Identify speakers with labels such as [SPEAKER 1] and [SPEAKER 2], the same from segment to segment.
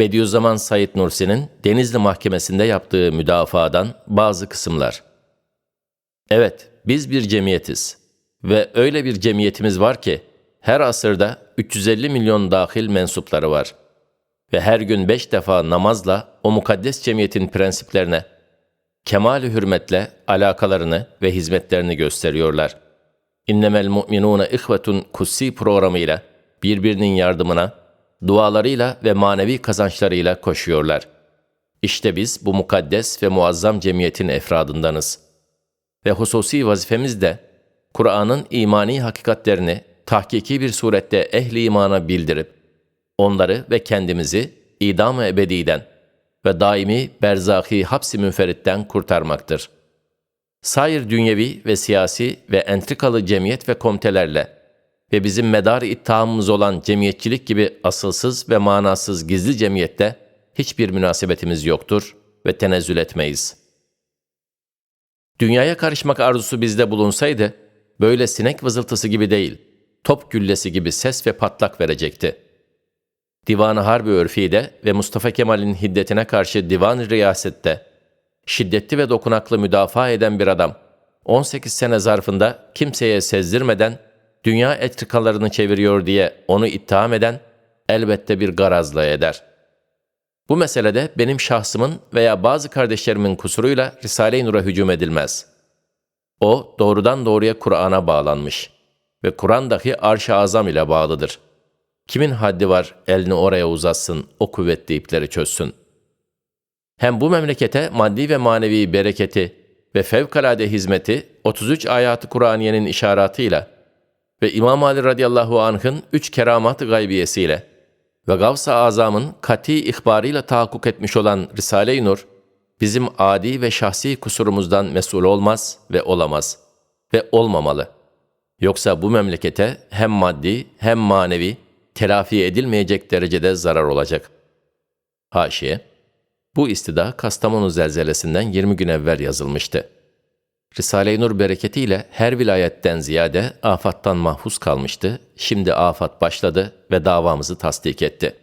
[SPEAKER 1] Bediüzzaman Said Nursi'nin Denizli Mahkemesi'nde yaptığı müdafadan bazı kısımlar. Evet, biz bir cemiyetiz ve öyle bir cemiyetimiz var ki her asırda 350 milyon dahil mensupları var ve her gün beş defa namazla o mukaddes cemiyetin prensiplerine, kemal hürmetle alakalarını ve hizmetlerini gösteriyorlar. İnnemel mu'minûne ihvetun kutsi programıyla birbirinin yardımına, dualarıyla ve manevi kazançlarıyla koşuyorlar. İşte biz bu mukaddes ve muazzam cemiyetin efradındanız. Ve hususi vazifemiz de Kur'an'ın imani hakikatlerini tahkiki bir surette ehli imana bildirip, onları ve kendimizi idam-ı ebediden ve daimi berzahi hapsi münferitten kurtarmaktır. Sair dünyevi ve siyasi ve entrikalı cemiyet ve komitelerle ve bizim medar ittihamımız olan cemiyetçilik gibi asılsız ve manasız gizli cemiyette hiçbir münasebetimiz yoktur ve tenezzül etmeyiz. Dünyaya karışmak arzusu bizde bulunsaydı, böyle sinek vızıltısı gibi değil, top güllesi gibi ses ve patlak verecekti. Divan-ı Harbi Örfi'de ve Mustafa Kemal'in hiddetine karşı divan-ı riyasette, şiddetli ve dokunaklı müdafaa eden bir adam, 18 sene zarfında kimseye sezdirmeden dünya etrikalarını çeviriyor diye onu ittiham eden elbette bir garazla eder. Bu meselede benim şahsımın veya bazı kardeşlerimin kusuruyla Risale-i Nur'a hücum edilmez. O doğrudan doğruya Kur'an'a bağlanmış ve Kur'an dahi arş-ı azam ile bağlıdır. Kimin haddi var elini oraya uzatsın, o kuvvetli ipleri çözsün. Hem bu memlekete maddi ve manevi bereketi ve fevkalade hizmeti 33 ayatı Kur'aniyenin işaratıyla ve İmam Ali radıyallahu anh'ın üç keramat-ı gaybiyesiyle ve Gavs-ı Azam'ın kati ihbarıyla tahakkuk etmiş olan Risale-i Nur, bizim adi ve şahsi kusurumuzdan mesul olmaz ve olamaz ve olmamalı. Yoksa bu memlekete hem maddi hem manevi telafi edilmeyecek derecede zarar olacak. Haşiye, bu istida Kastamonu zelzelesinden 20 gün evvel yazılmıştı. Risale-i Nur bereketiyle her vilayetten ziyade afattan mahfuz kalmıştı. Şimdi afat başladı ve davamızı tasdik etti.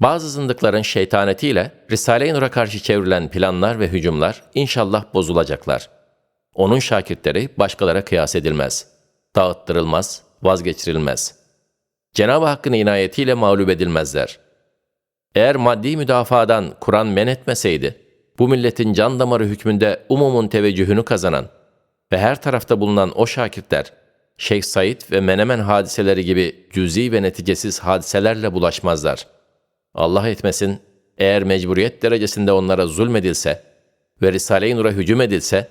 [SPEAKER 1] Bazı zındıkların şeytanetiyle Risale-i Nur'a karşı çevrilen planlar ve hücumlar inşallah bozulacaklar. Onun şakirtleri başkalara kıyas edilmez. Dağıttırılmaz, vazgeçirilmez. Cenab-ı Hakk'ın inayetiyle mağlup edilmezler. Eğer maddi müdafadan Kur'an men etmeseydi, bu milletin can damarı hükmünde umumun teveccühünü kazanan ve her tarafta bulunan o şakirtler, Şeyh Said ve Menemen hadiseleri gibi cüzi ve neticesiz hadiselerle bulaşmazlar. Allah etmesin, eğer mecburiyet derecesinde onlara zulmedilse ve Risale-i Nur'a hücum edilse,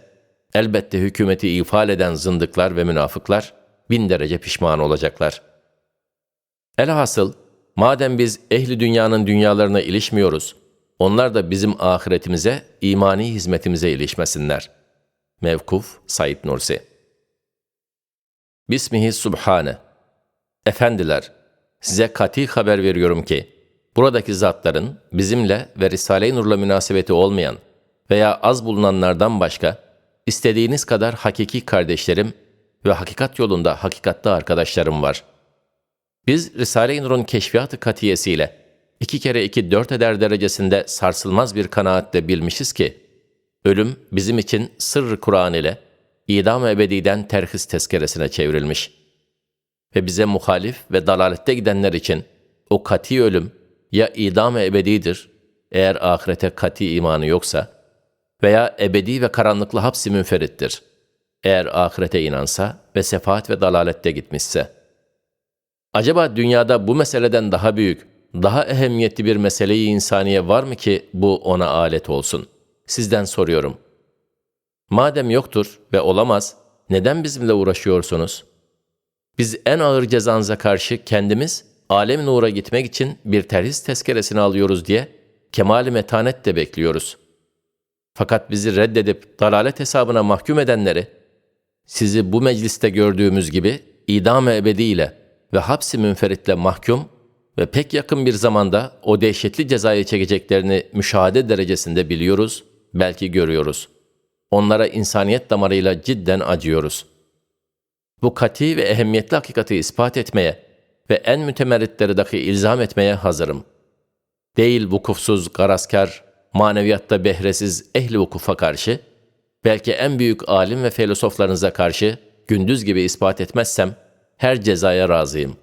[SPEAKER 1] elbette hükümeti ifade eden zındıklar ve münafıklar bin derece pişman olacaklar. Elhasıl, madem biz ehli dünyanın dünyalarına ilişmiyoruz, onlar da bizim ahiretimize, imani hizmetimize ilişmesinler. Mevkuf Said Nursi Bismihi Subhane Efendiler, size kati haber veriyorum ki, buradaki zatların bizimle ve Risale-i Nur'la münasebeti olmayan veya az bulunanlardan başka, istediğiniz kadar hakiki kardeşlerim ve hakikat yolunda hakikatte arkadaşlarım var. Biz Risale-i Nur'un keşfiyatı katiyesiyle, iki kere iki dört eder derecesinde sarsılmaz bir kanaatle bilmişiz ki, ölüm bizim için sırrı Kur'an ile idam ebediden terhis tezkeresine çevrilmiş. Ve bize muhalif ve dalalette gidenler için o kati ölüm ya idam ebedidir, eğer ahirete kati imanı yoksa, veya ebedi ve karanlıklı hapsi münferittir, eğer ahirete inansa ve sefaat ve dalalette gitmişse. Acaba dünyada bu meseleden daha büyük, daha ehemmiyetli bir meseleyi insaniye var mı ki bu ona alet olsun? Sizden soruyorum. Madem yoktur ve olamaz, neden bizimle uğraşıyorsunuz? Biz en ağır cezanıza karşı kendimiz alem nura gitmek için bir terhis tezkeresini alıyoruz diye kemali metanet de bekliyoruz. Fakat bizi reddedip dalalet hesabına mahkum edenleri, sizi bu mecliste gördüğümüz gibi idam-ı ebediyle ve hapsi münferitle mahkum ve pek yakın bir zamanda o dehşetli cezayı çekeceklerini müşahede derecesinde biliyoruz, belki görüyoruz. Onlara insaniyet damarıyla cidden acıyoruz. Bu kati ve ehemmiyetli hakikati ispat etmeye ve en mütemerritleri dahi ilzam etmeye hazırım. değil vukufsuz, garaskar, maneviyatta behresiz ehli vukufa karşı, belki en büyük alim ve filozoflarınıza karşı gündüz gibi ispat etmezsem, her cezaya razıyım.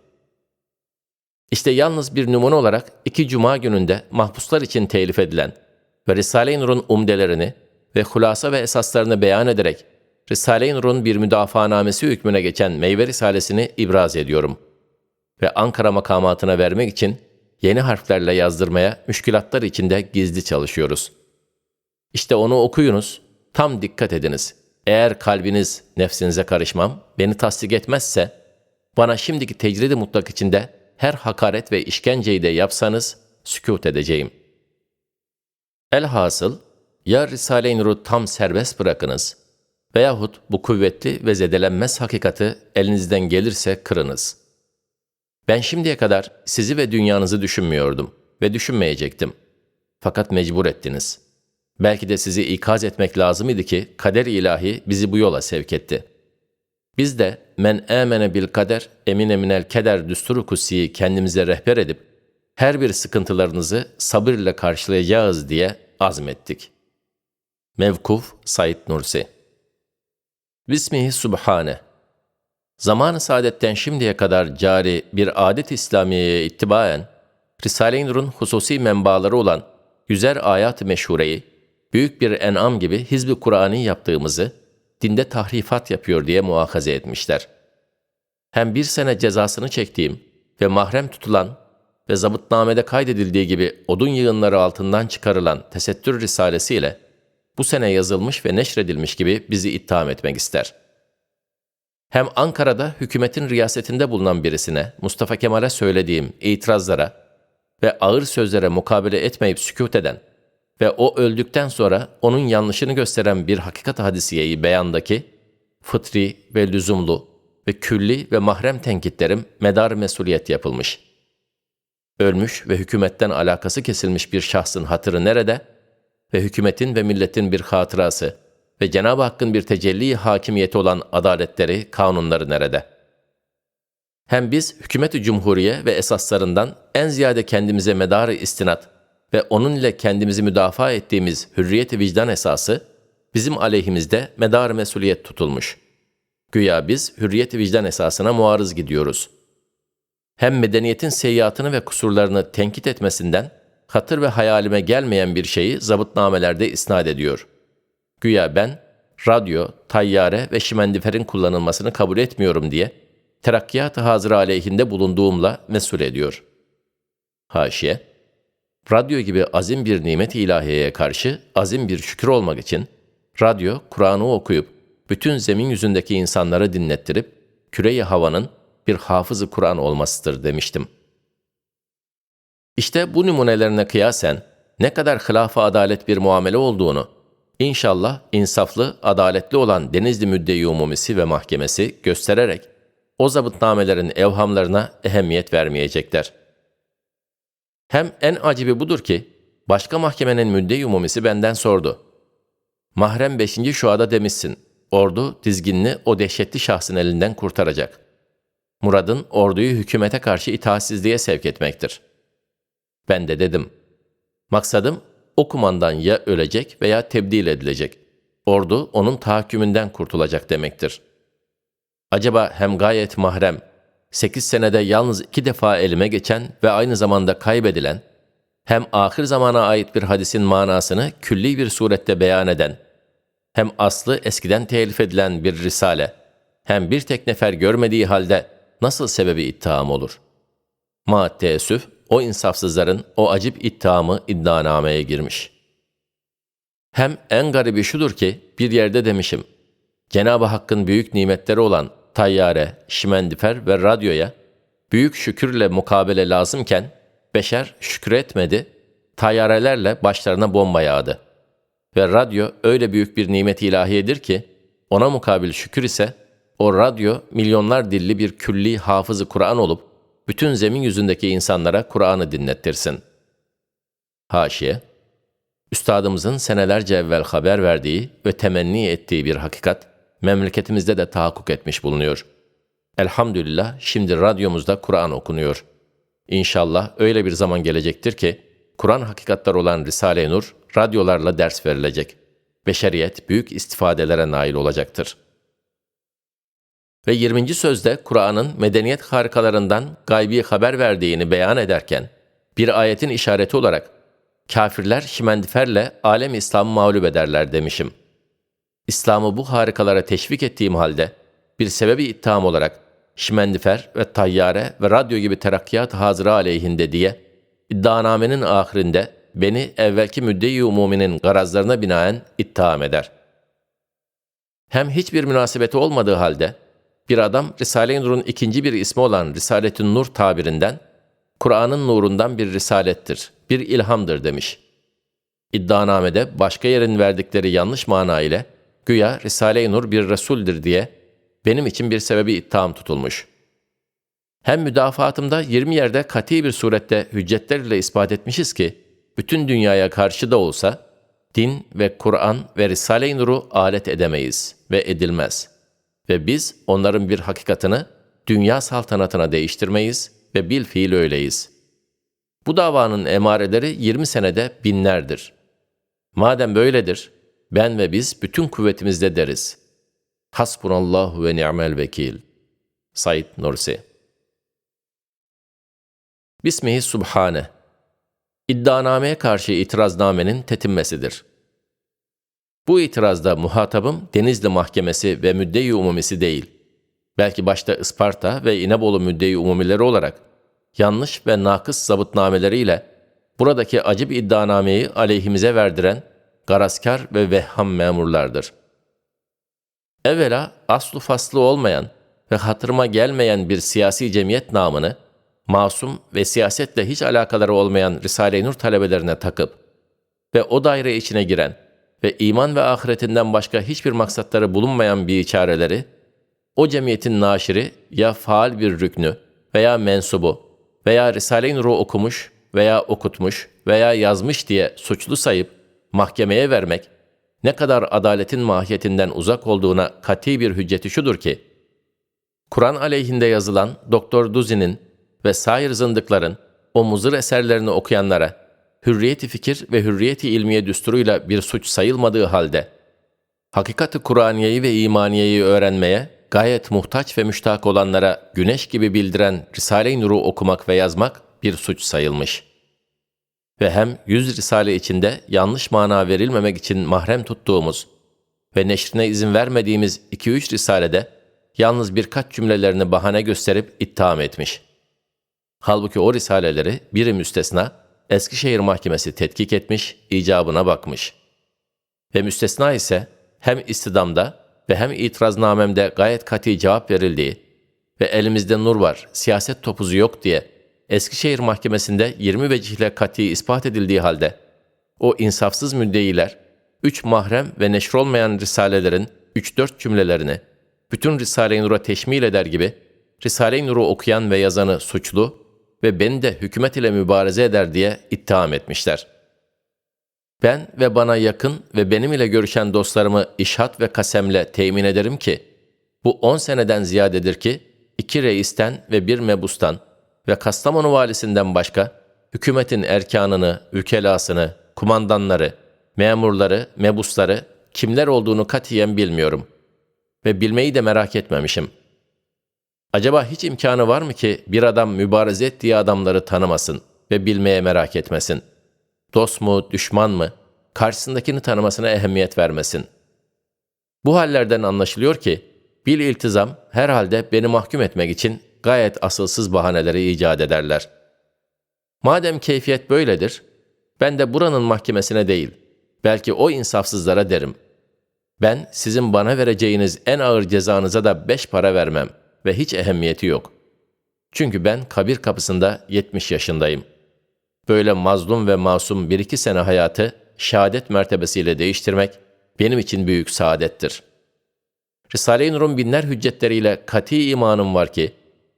[SPEAKER 1] İşte yalnız bir numune olarak iki cuma gününde mahpuslar için telif edilen ve Risale-i Nur'un umdelerini ve hulasa ve esaslarını beyan ederek Risale-i Nur'un bir müdafaanamesi hükmüne geçen meyve risalesini ibraz ediyorum. Ve Ankara makamatına vermek için yeni harflerle yazdırmaya müşkülatlar içinde gizli çalışıyoruz. İşte onu okuyunuz, tam dikkat ediniz. Eğer kalbiniz nefsinize karışmam, beni tasdik etmezse, bana şimdiki tecrid-i mutlak içinde her hakaret ve işkenceyi de yapsanız sükut edeceğim. Elhasıl, ya Risale-i Nur'u tam serbest bırakınız veyahut bu kuvvetli ve zedelenmez hakikati elinizden gelirse kırınız. Ben şimdiye kadar sizi ve dünyanızı düşünmüyordum ve düşünmeyecektim. Fakat mecbur ettiniz. Belki de sizi ikaz etmek lazım idi ki kader ilahi bizi bu yola sevk etti. Biz de men emene bil kader emine minel keder düsturu kutsiyi kendimize rehber edip her bir sıkıntılarınızı sabırla karşılayacağız diye azmettik.'' Mevkuf Said Nursi Bismihi Subhane Zamanı saadetten şimdiye kadar cari bir adet İslamiye'ye ittibaen, Risale-i Nur'un hususi menbaları olan yüzer ayat-ı meşhureyi, büyük bir en'am gibi hizbi Kur'an'ı yaptığımızı, dinde tahrifat yapıyor diye muakaze etmişler. Hem bir sene cezasını çektiğim ve mahrem tutulan ve zabıtnamede kaydedildiği gibi odun yığınları altından çıkarılan Tesettür Risalesi ile bu sene yazılmış ve neşredilmiş gibi bizi itham etmek ister. Hem Ankara'da hükümetin riyasetinde bulunan birisine, Mustafa Kemal'e söylediğim itirazlara ve ağır sözlere mukabele etmeyip sükut eden ve o öldükten sonra onun yanlışını gösteren bir hakikat hadisiyeyi beyandaki fıtri ve lüzumlu ve külli ve mahrem tenkitlerim medar mesuliyet yapılmış. Ölmüş ve hükümetten alakası kesilmiş bir şahsın hatırı nerede?'' ve hükümetin ve milletin bir hatırası ve Cenab-ı Hakk'ın bir tecelli hakimiyeti olan adaletleri, kanunları nerede? Hem biz hükümeti cumhuriye ve esaslarından en ziyade kendimize medarı istinat ve onun ile kendimizi müdafaa ettiğimiz hürriyet vicdan esası bizim aleyhimizde medar mesuliyet tutulmuş. Güya biz hürriyet vicdan esasına muarız gidiyoruz. Hem medeniyetin seyyiatını ve kusurlarını tenkit etmesinden hatır ve hayalime gelmeyen bir şeyi zabıtnamelerde isnat ediyor. Güya ben, radyo, tayyare ve şimendiferin kullanılmasını kabul etmiyorum diye terakkiyat-ı hazır aleyhinde bulunduğumla mesul ediyor. Haşiye, radyo gibi azim bir nimet ilahiyeye karşı azim bir şükür olmak için radyo, Kur'an'ı okuyup bütün zemin yüzündeki insanları dinlettirip küreyi havanın bir hafızı Kur'an olmasıdır demiştim.'' İşte bu numunelerine kıyasen ne kadar hilaf adalet bir muamele olduğunu, inşallah insaflı, adaletli olan Denizli Müddeyi Umumisi ve Mahkemesi göstererek o zabıtnamelerin evhamlarına ehemmiyet vermeyecekler. Hem en acibi budur ki, başka mahkemenin müddeyi umumisi benden sordu. Mahrem 5. şuada demişsin, ordu dizginini o dehşetli şahsın elinden kurtaracak. Murad'ın orduyu hükümete karşı itaatsizliğe sevk etmektir.'' Ben de dedim. Maksadım o kumandan ya ölecek veya tebdil edilecek. Ordu onun tahakkümünden kurtulacak demektir. Acaba hem gayet mahrem, sekiz senede yalnız iki defa elime geçen ve aynı zamanda kaybedilen, hem ahir zamana ait bir hadisin manasını külli bir surette beyan eden, hem aslı eskiden telif edilen bir risale, hem bir tek nefer görmediği halde nasıl sebebi ittiham olur? Ma teessüf, o insafsızların o acip ittihamı iddianameye girmiş. Hem en garibi şudur ki bir yerde demişim. Cenab-ı Hakk'ın büyük nimetleri olan tayyare, şimendifer ve radyoya büyük şükürle mukabele lazımken beşer şükretmedi, tayyarelerle başlarına bomba yağdı. Ve radyo öyle büyük bir nimet ilahiyedir ki ona mukabil şükür ise o radyo milyonlar dilli bir külli hafızı Kur'an olup bütün zemin yüzündeki insanlara Kur'an'ı dinlettirsin. Haşiye, Üstadımızın senelerce evvel haber verdiği ve temenni ettiği bir hakikat, memleketimizde de tahakkuk etmiş bulunuyor. Elhamdülillah şimdi radyomuzda Kur'an okunuyor. İnşallah öyle bir zaman gelecektir ki, Kur'an hakikatları olan Risale-i Nur radyolarla ders verilecek. Beşeriyet büyük istifadelere nail olacaktır. Ve 20. sözde Kur'an'ın medeniyet harikalarından gaybi haber verdiğini beyan ederken, bir ayetin işareti olarak kafirler şimendiferle alem İslam'ı mağlup ederler demişim. İslam'ı bu harikalara teşvik ettiğim halde bir sebebi ittiham olarak şimendifer ve tayyare ve radyo gibi terakkiyat hazıra aleyhinde diye iddianamenin ahirinde beni evvelki müdde-i umuminin garazlarına binaen ittiham eder. Hem hiçbir münasebeti olmadığı halde bir adam Risale-i Nur'un ikinci bir ismi olan Risalet-i Nur tabirinden Kur'an'ın nurundan bir risalettir, bir ilhamdır demiş. İddianamede başka yerin verdikleri yanlış mana ile güya Risale-i Nur bir Resul'dir diye benim için bir sebebi ittiham tutulmuş. Hem müdafaatımda 20 yerde kati bir surette hüccetlerle ispat etmişiz ki, bütün dünyaya karşı da olsa, din ve Kur'an ve Risale-i Nur'u alet edemeyiz ve edilmez. Ve biz onların bir hakikatını dünya saltanatına değiştirmeyiz ve bil fiil öyleyiz. Bu davanın emareleri 20 senede binlerdir. Madem böyledir, ben ve biz bütün kuvvetimizde deriz. Hasbunallahu ve ni'mel vekil. Said Nursi Bismihi Subhane İddianameye karşı itiraznamenin tetinmesidir. Bu itirazda muhatabım Denizli Mahkemesi ve Müdde-i Umumisi değil, belki başta Isparta ve İnebolu Müdde-i Umumileri olarak yanlış ve nakıs zabıtnameleriyle buradaki acı bir iddianameyi aleyhimize verdiren garaskar ve vehham memurlardır. Evvela aslu faslı olmayan ve hatırıma gelmeyen bir siyasi cemiyet namını masum ve siyasetle hiç alakaları olmayan Risale-i Nur talebelerine takıp ve o daire içine giren ve iman ve ahiretinden başka hiçbir maksatları bulunmayan bir içareleri, o cemiyetin naşiri ya faal bir rüknü veya mensubu veya Risale-i Nur'u okumuş veya okutmuş veya yazmış diye suçlu sayıp mahkemeye vermek, ne kadar adaletin mahiyetinden uzak olduğuna kati bir hücceti şudur ki, Kur'an aleyhinde yazılan Doktor Duzi'nin ve sair zındıkların o muzır eserlerini okuyanlara hürriyeti fikir ve hürriyeti ilmiye düsturuyla bir suç sayılmadığı halde, hakikati Kur'aniyeyi ve imaniyeyi öğrenmeye gayet muhtaç ve müştak olanlara güneş gibi bildiren Risale-i Nur'u okumak ve yazmak bir suç sayılmış. Ve hem yüz Risale içinde yanlış mana verilmemek için mahrem tuttuğumuz ve neşrine izin vermediğimiz iki üç Risale'de yalnız birkaç cümlelerini bahane gösterip ittiham etmiş. Halbuki o risaleleri biri müstesna, Eskişehir Mahkemesi tetkik etmiş, icabına bakmış. Ve müstesna ise hem istidamda ve hem itiraznamemde gayet kati cevap verildiği ve elimizde nur var, siyaset topuzu yok diye Eskişehir Mahkemesi'nde 20 vecihle kati ispat edildiği halde o insafsız müddeiler, üç mahrem ve neşr olmayan risalelerin 3-4 cümlelerini bütün Risale-i Nur'a teşmil eder gibi Risale-i Nur'u okuyan ve yazanı suçlu ve beni de hükümet ile mübareze eder diye ittiham etmişler. Ben ve bana yakın ve benim ile görüşen dostlarımı işhat ve kasemle temin ederim ki, bu on seneden ziyadedir ki, iki reisten ve bir mebustan ve Kastamonu valisinden başka, hükümetin erkanını, ülkelasını, kumandanları, memurları, mebusları, kimler olduğunu katiyen bilmiyorum. Ve bilmeyi de merak etmemişim.'' Acaba hiç imkanı var mı ki bir adam mübareze ettiği adamları tanımasın ve bilmeye merak etmesin? Dost mu, düşman mı? Karşısındakini tanımasına ehemmiyet vermesin. Bu hallerden anlaşılıyor ki, bil iltizam herhalde beni mahkum etmek için gayet asılsız bahaneleri icat ederler. Madem keyfiyet böyledir, ben de buranın mahkemesine değil, belki o insafsızlara derim. Ben sizin bana vereceğiniz en ağır cezanıza da beş para vermem.'' ve hiç ehemmiyeti yok. Çünkü ben kabir kapısında 70 yaşındayım. Böyle mazlum ve masum bir iki sene hayatı şehadet mertebesiyle değiştirmek benim için büyük saadettir. Risale-i Nur'un binler hüccetleriyle kati imanım var ki,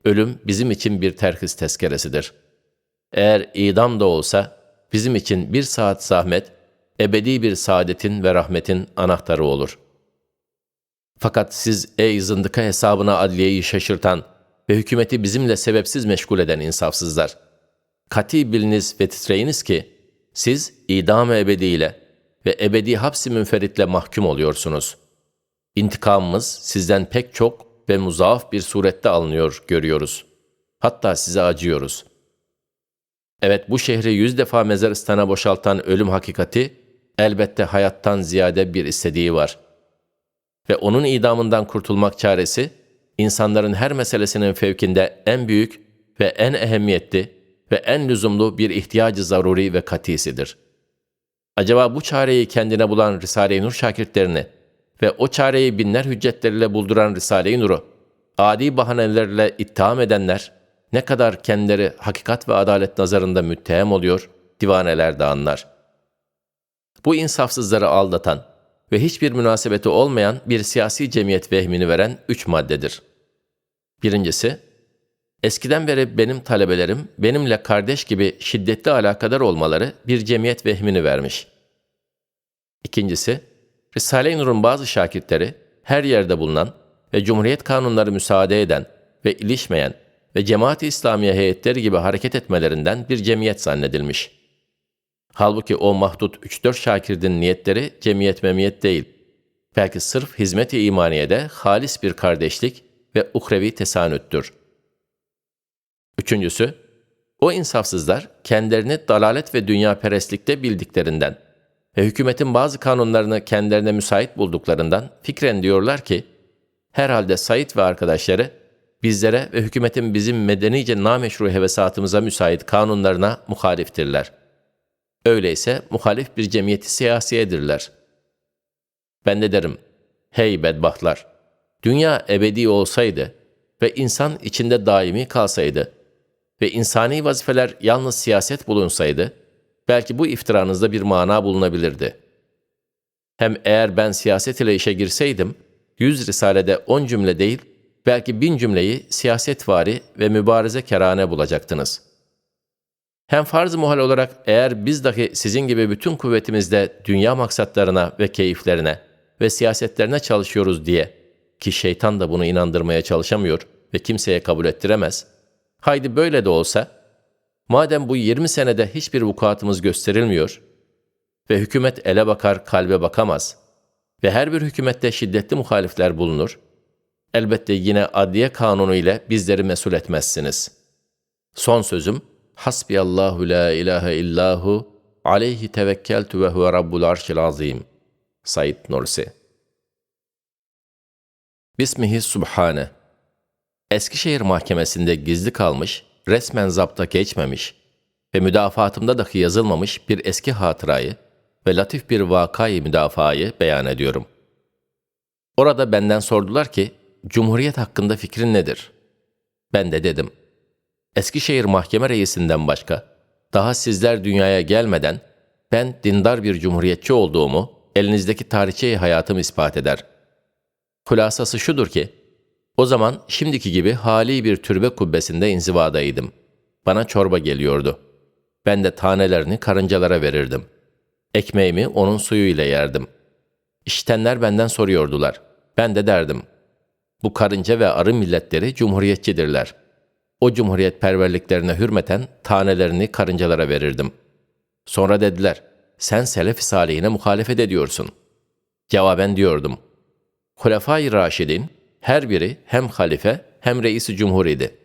[SPEAKER 1] ölüm bizim için bir terhis tezkeresidir. Eğer idam da olsa, bizim için bir saat zahmet, ebedi bir saadetin ve rahmetin anahtarı olur.'' Fakat siz ey zındıka hesabına adliyeyi şaşırtan ve hükümeti bizimle sebepsiz meşgul eden insafsızlar, kati biliniz ve titreyiniz ki, siz idam ebediyle ve ebedi hapsi münferitle mahkum oluyorsunuz. İntikamımız sizden pek çok ve muzaaf bir surette alınıyor görüyoruz. Hatta size acıyoruz. Evet bu şehri yüz defa mezaristana boşaltan ölüm hakikati elbette hayattan ziyade bir istediği var. Ve onun idamından kurtulmak çaresi, insanların her meselesinin fevkinde en büyük ve en ehemmiyetli ve en lüzumlu bir ihtiyacı zaruri ve katisidir. Acaba bu çareyi kendine bulan Risale-i Nur şakirtlerini ve o çareyi binler hüccetleriyle bulduran Risale-i Nur'u, adi bahanelerle ittiham edenler, ne kadar kendileri hakikat ve adalet nazarında müttehem oluyor, divaneler de anlar. Bu insafsızları aldatan ve hiçbir münasebeti olmayan bir siyasi cemiyet vehmini veren üç maddedir. Birincisi, eskiden beri benim talebelerim benimle kardeş gibi şiddetli alakadar olmaları bir cemiyet vehmini vermiş. İkincisi, Risale-i Nur'un bazı şakirtleri her yerde bulunan ve Cumhuriyet kanunları müsaade eden ve ilişmeyen ve Cemaat-i İslamiye heyetleri gibi hareket etmelerinden bir cemiyet zannedilmiş. Halbuki o mahdut 3-4 şakirdin niyetleri cemiyet memiyet değil. Belki sırf hizmet-i imaniyede halis bir kardeşlik ve ukrevi tesanüttür. Üçüncüsü, o insafsızlar kendilerini dalalet ve dünya perestlikte bildiklerinden ve hükümetin bazı kanunlarını kendilerine müsait bulduklarından fikren diyorlar ki, herhalde Said ve arkadaşları bizlere ve hükümetin bizim medenice nameşru hevesatımıza müsait kanunlarına muhaliftirler. Öyleyse muhalif bir cemiyeti siyasiyedirler. Ben de derim, hey bedbahtlar, dünya ebedi olsaydı ve insan içinde daimi kalsaydı ve insani vazifeler yalnız siyaset bulunsaydı, belki bu iftiranızda bir mana bulunabilirdi. Hem eğer ben siyaset ile işe girseydim, yüz risalede on cümle değil, belki bin cümleyi siyasetvari ve mübareze kerane bulacaktınız. Hem farz-ı muhal olarak eğer biz dahi sizin gibi bütün kuvvetimizde dünya maksatlarına ve keyiflerine ve siyasetlerine çalışıyoruz diye ki şeytan da bunu inandırmaya çalışamıyor ve kimseye kabul ettiremez. Haydi böyle de olsa, madem bu 20 senede hiçbir vukuatımız gösterilmiyor ve hükümet ele bakar kalbe bakamaz ve her bir hükümette şiddetli muhalifler bulunur, elbette yine adliye kanunu ile bizleri mesul etmezsiniz. Son sözüm, Hasbiyallahu la ilahe illahu aleyhi tevekkeltu ve huve rabbul arşil azim. Said Nursi Bismihi Subhane Eskişehir Mahkemesi'nde gizli kalmış, resmen zapta geçmemiş ve müdafaatımda dahi yazılmamış bir eski hatırayı ve latif bir vakayı müdafayı beyan ediyorum. Orada benden sordular ki, Cumhuriyet hakkında fikrin nedir? Ben de dedim. Eskişehir Mahkeme Reisinden başka, daha sizler dünyaya gelmeden ben dindar bir cumhuriyetçi olduğumu elinizdeki tarihçeyi hayatım ispat eder. Kulasası şudur ki, o zaman şimdiki gibi hali bir türbe kubbesinde inzivadaydım. Bana çorba geliyordu. Ben de tanelerini karıncalara verirdim. Ekmeğimi onun suyuyla yerdim. İşitenler benden soruyordular. Ben de derdim.'' Bu karınca ve arı milletleri cumhuriyetçidirler. O cumhuriyet perverliklerine hürmeten tanelerini karıncalara verirdim. Sonra dediler, sen selef-i salihine muhalefet ediyorsun. Cevaben diyordum, Hulefai Raşidin her biri hem halife hem reisi cumhur idi.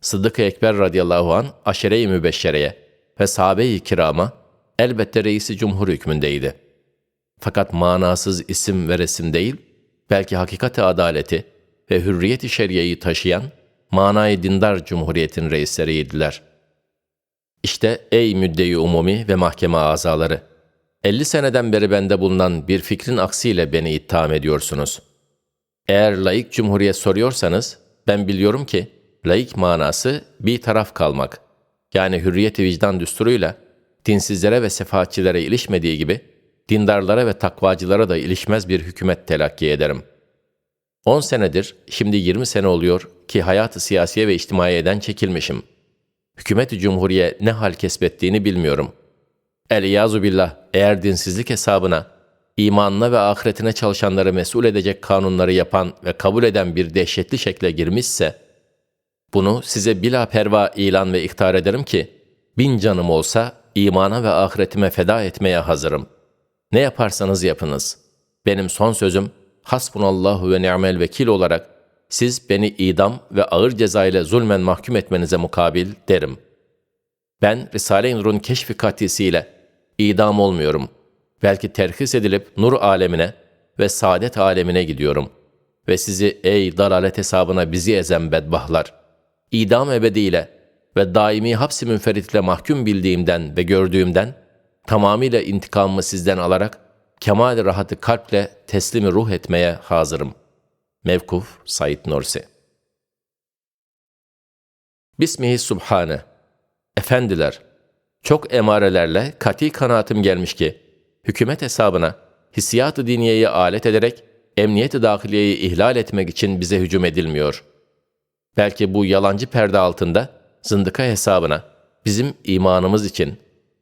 [SPEAKER 1] Sıddık-ı Ekber radıyallahu an aşere-i mübeşşereye ve sahabe-i kirama elbette reisi cumhur hükmündeydi. Fakat manasız isim ve resim değil, belki hakikati adaleti, ve hürriyet-i şeriyeyi taşıyan manayı dindar cumhuriyetin reisleriydiler. İşte ey müddeyi umumi ve mahkeme azaları, 50 seneden beri bende bulunan bir fikrin aksiyle beni itham ediyorsunuz. Eğer laik cumhuriyet soruyorsanız, ben biliyorum ki, laik manası bir taraf kalmak, yani hürriyet-i vicdan düsturuyla, dinsizlere ve sefahatçilere ilişmediği gibi, dindarlara ve takvacılara da ilişmez bir hükümet telakki ederim.'' 10 senedir, şimdi 20 sene oluyor ki hayatı siyasiye ve içtimaiyeden çekilmişim. Hükümet-i Cumhuriye ne hal kesbettiğini bilmiyorum. El-İyazu billah, eğer dinsizlik hesabına, imanına ve ahiretine çalışanları mesul edecek kanunları yapan ve kabul eden bir dehşetli şekle girmişse, bunu size bila perva ilan ve ihtar ederim ki, bin canım olsa imana ve ahiretime feda etmeye hazırım. Ne yaparsanız yapınız. Benim son sözüm hasbunallahu ve ni'mel vekil olarak siz beni idam ve ağır ceza ile zulmen mahkum etmenize mukabil derim. Ben Risale-i Nur'un keşfi katisiyle idam olmuyorum. Belki terhis edilip nur alemine ve saadet alemine gidiyorum. Ve sizi ey dalalet hesabına bizi ezen bedbahlar, idam ebediyle ve daimi hapsi münferitle mahkum bildiğimden ve gördüğümden tamamıyla intikamımı sizden alarak kemal rahatı kalple teslimi ruh etmeye hazırım. Mevkuf Said Nursi Bismihi Subhane Efendiler, çok emarelerle kati kanaatim gelmiş ki, hükümet hesabına hissiyat-ı diniyeyi alet ederek emniyet-i dahiliyeyi ihlal etmek için bize hücum edilmiyor. Belki bu yalancı perde altında zındıka hesabına bizim imanımız için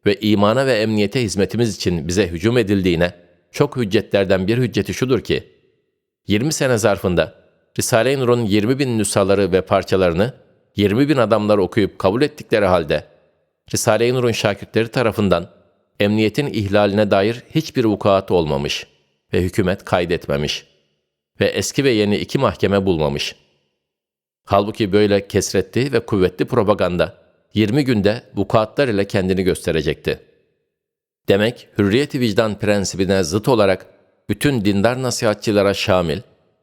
[SPEAKER 1] ve imana ve emniyete hizmetimiz için bize hücum edildiğine çok hüccetlerden bir hücceti şudur ki, 20 sene zarfında Risale-i Nur'un 20 bin nüshaları ve parçalarını 20 bin adamlar okuyup kabul ettikleri halde Risale-i Nur'un şakirtleri tarafından emniyetin ihlaline dair hiçbir vukuat olmamış ve hükümet kaydetmemiş ve eski ve yeni iki mahkeme bulmamış. Halbuki böyle kesretli ve kuvvetli propaganda 20 günde vukuatlar ile kendini gösterecekti. Demek hürriyeti vicdan prensibine zıt olarak bütün dindar nasihatçılara şamil,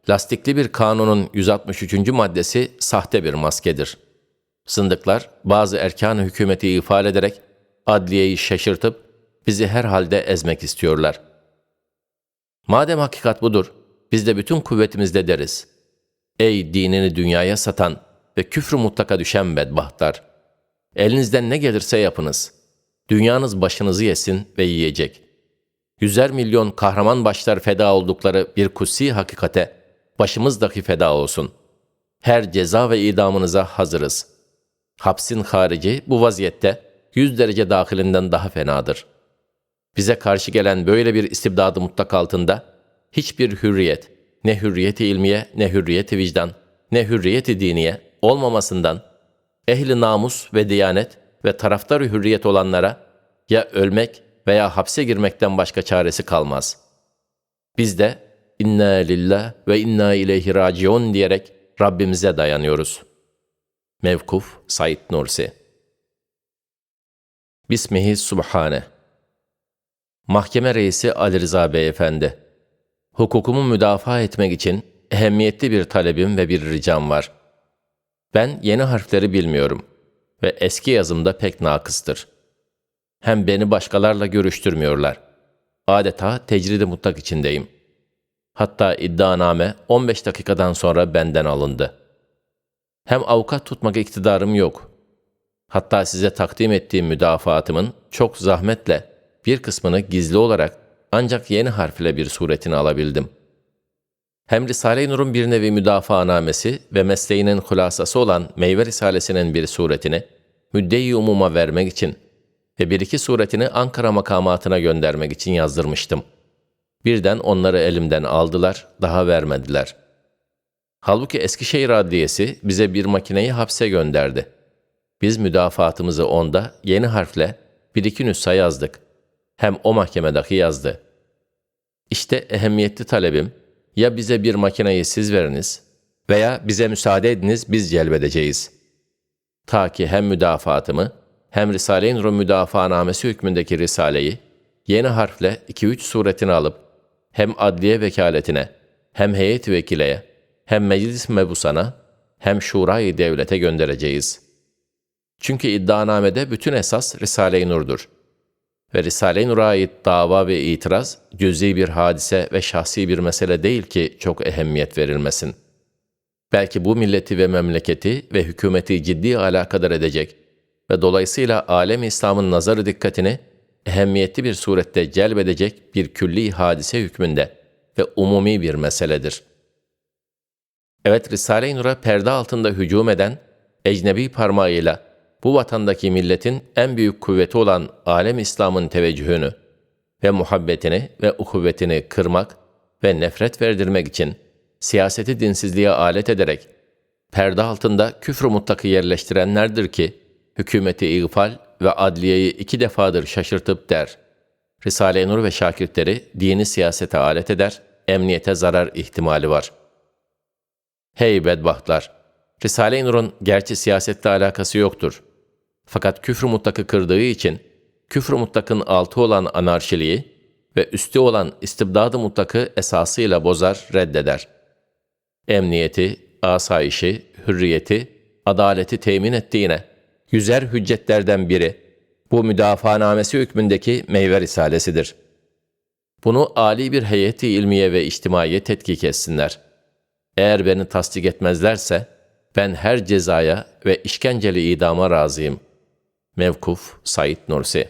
[SPEAKER 1] lastikli bir kanunun 163. maddesi sahte bir maskedir. Sındıklar bazı erkan hükümeti ifade ederek adliyeyi şaşırtıp bizi her halde ezmek istiyorlar. Madem hakikat budur, biz de bütün kuvvetimizle deriz. Ey dinini dünyaya satan ve küfrü mutlaka düşen bedbahtlar! Elinizden ne gelirse yapınız. Dünyanız başınızı yesin ve yiyecek. Yüzer milyon kahraman başlar feda oldukları bir kutsi hakikate başımız dahi feda olsun. Her ceza ve idamınıza hazırız. Hapsin harici bu vaziyette yüz derece dahilinden daha fenadır. Bize karşı gelen böyle bir istibdadı mutlak altında hiçbir hürriyet, ne hürriyeti ilmiye, ne hürriyeti vicdan, ne hürriyeti diniye olmamasından ehli namus ve diyanet ve taraftarı hürriyet olanlara ya ölmek veya hapse girmekten başka çaresi kalmaz. Biz de inna lillah ve inna ileyhi raciun diyerek Rabbimize dayanıyoruz. Mevkuf Said Nursi Bismihi Subhane Mahkeme Reisi Ali Rıza Beyefendi Hukukumu müdafaa etmek için ehemmiyetli bir talebim ve bir ricam var. Ben yeni harfleri bilmiyorum ve eski yazımda pek nakıstır. Hem beni başkalarla görüştürmüyorlar. Adeta tecridi mutlak içindeyim. Hatta iddianame 15 dakikadan sonra benden alındı. Hem avukat tutmak iktidarım yok. Hatta size takdim ettiğim müdafaatımın çok zahmetle bir kısmını gizli olarak ancak yeni harfle bir suretini alabildim. Hem Risale-i Nur'un bir nevi müdafaanamesi ve mesleğinin hulasası olan Meyve Risalesi'nin bir suretini müdde-i umuma vermek için ve bir iki suretini Ankara makamatına göndermek için yazdırmıştım. Birden onları elimden aldılar, daha vermediler. Halbuki Eskişehir Adliyesi bize bir makineyi hapse gönderdi. Biz müdafaatımızı onda yeni harfle bir iki nüsha yazdık. Hem o mahkemedeki yazdı. İşte ehemmiyetli talebim, ya bize bir makineyi siz veriniz veya bize müsaade ediniz biz celbedeceğiz. Ta ki hem müdafaatımı hem Risale-i Nur'un müdafaanamesi hükmündeki Risale'yi yeni harfle 2-3 suretini alıp hem adliye vekaletine hem heyet vekileye hem meclis mebusana hem şurayı devlete göndereceğiz. Çünkü iddianamede bütün esas Risale-i Nur'dur. Ve Risale-i Nur'a ait dava ve itiraz cüz'i bir hadise ve şahsi bir mesele değil ki çok ehemmiyet verilmesin. Belki bu milleti ve memleketi ve hükümeti ciddi alakadar edecek ve dolayısıyla alem İslam'ın nazarı dikkatini ehemmiyetli bir surette celbedecek bir külli hadise hükmünde ve umumi bir meseledir. Evet Risale-i Nur'a perde altında hücum eden, ecnebi parmağıyla bu vatandaki milletin en büyük kuvveti olan alem İslam'ın teveccühünü ve muhabbetini ve ukuvvetini kırmak ve nefret verdirmek için siyaseti dinsizliğe alet ederek perde altında küfrü mutlakı yerleştirenlerdir ki hükümeti iğfal ve adliyeyi iki defadır şaşırtıp der. Risale-i Nur ve şakirtleri dini siyasete alet eder, emniyete zarar ihtimali var. Hey bedbahtlar! Risale-i Nur'un gerçi siyasetle alakası yoktur. Fakat küfr mutlakı kırdığı için, küfr mutlakın altı olan anarşiliği ve üstü olan istibdadı mutlakı esasıyla bozar, reddeder. Emniyeti, asayişi, hürriyeti, adaleti temin ettiğine, yüzer hüccetlerden biri, bu müdafaanamesi hükmündeki meyve risalesidir. Bunu âli bir heyeti ilmiye ve içtimaiye tetkik etsinler. Eğer beni tasdik etmezlerse, ben her cezaya ve işkenceli idama razıyım. Mevkuf Said Nursi